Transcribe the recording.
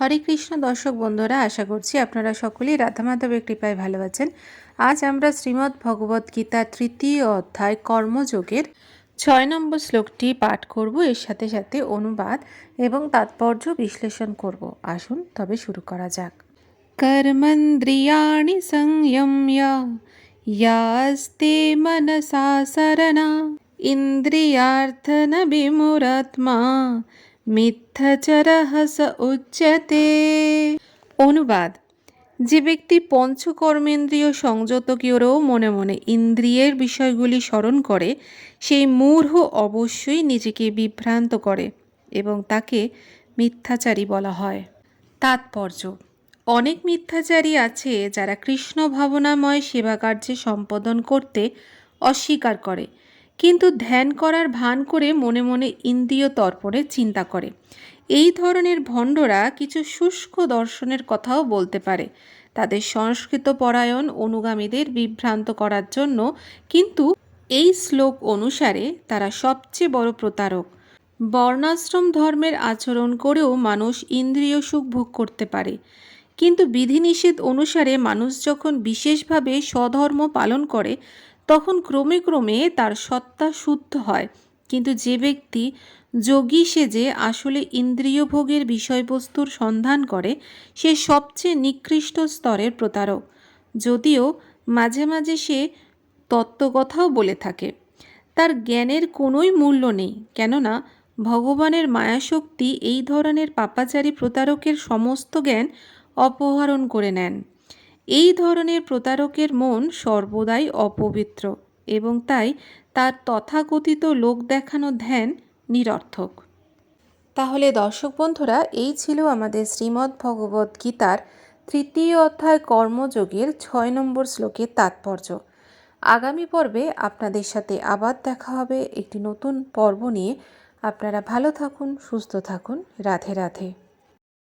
হরে কৃষ্ণ দর্শক বন্ধুরা, আশা করছি আপনারা সকলেই রাধা মাধবের কৃপায় ভালো আছেন। আজ আমরা শ্রীমদ্ ভগবদ গীতার তৃতীয় অধ্যায় কর্মযোগের ছয় নম্বর শ্লোকটি পাঠ করব। এর সাথে সাথে অনুবাদ এবং তাৎপর্য বিশ্লেষণ করব। আসুন, তবে শুরু করা যাক। কর্মন্দ্রিয়াণি সংযম্য মনসা সরণা ইন্দ্রিয়ার্থন বিমুরাত্মা মিথ্যাচারহ স অনুবাদ। যে ব্যক্তি পঞ্চকর্মেন্দ্রীয় সংযত কেউরেও মনে মনে ইন্দ্রিয়ের বিষয়গুলি স্মরণ করে, সেই মূঢ় অবশ্যই নিজেকে বিভ্রান্ত করে এবং তাকে মিথ্যাচারী বলা হয়। তাৎপর্য। অনেক মিথ্যাচারী আছে যারা কৃষ্ণ ভাবনাময় সেবা কার্যে সম্পাদন করতে অস্বীকার করে কিন্তু ধ্যান করার ভান করে মনে মনে ইন্দ্রিয় তর্পণে চিন্তা করে। এই ধরনের ভণ্ডরা কিছু শুষ্ক দর্শনের কথাও বলতে পারে। তাদের সংস্কৃত পরায়ণ অনুগামীদের বিভ্রান্ত করার জন্য কিন্তু এই শ্লোক অনুসারে তারা সবচেয়ে বড় প্রতারক। বর্ণাশ্রম ধর্মের আচরণ করেও মানুষ ইন্দ্রিয় সুখ ভোগ করতে পারে। কিন্তু বিধিনিষেধ অনুসারে মানুষ যখন বিশেষভাবে স্বধর্ম পালন করে তখন ক্রমে ক্রমে তার সত্তা শুদ্ধ হয়। কিন্তু যে ব্যক্তি যোগী সেজে আসলে ইন্দ্রিয় ভোগের বিষয়বস্তুর সন্ধান করে, সে সবচেয়ে নিকৃষ্ট স্তরের প্রতারক। যদিও মাঝে মাঝে সে তত্ত্বকথাও বলে থাকে, তার জ্ঞানের কোনোই মূল্য নেই। কেননা, ভগবানের মায়াশক্তি এই ধরনের পাপাচারী প্রতারকের সমস্ত জ্ঞান অপহরণ করে নেন। এই ধরনের প্রতারকের মন সর্বদাই অপবিত্র এবং তাই তার তথাকথিত লোক দেখানো ধ্যান নিরর্থক। তাহলে দর্শক বন্ধুরা, এই ছিল আমাদের শ্রীমদ্ ভগবদ্ গীতার তৃতীয় অধ্যায় কর্মযোগের ছয় নম্বর শ্লোকের তাৎপর্য। আগামী পর্বে আপনাদের সাথে আবার দেখা হবে একটি নতুন পর্ব নিয়ে। আপনারা ভালো থাকুন, সুস্থ থাকুন। রাধে রাধে।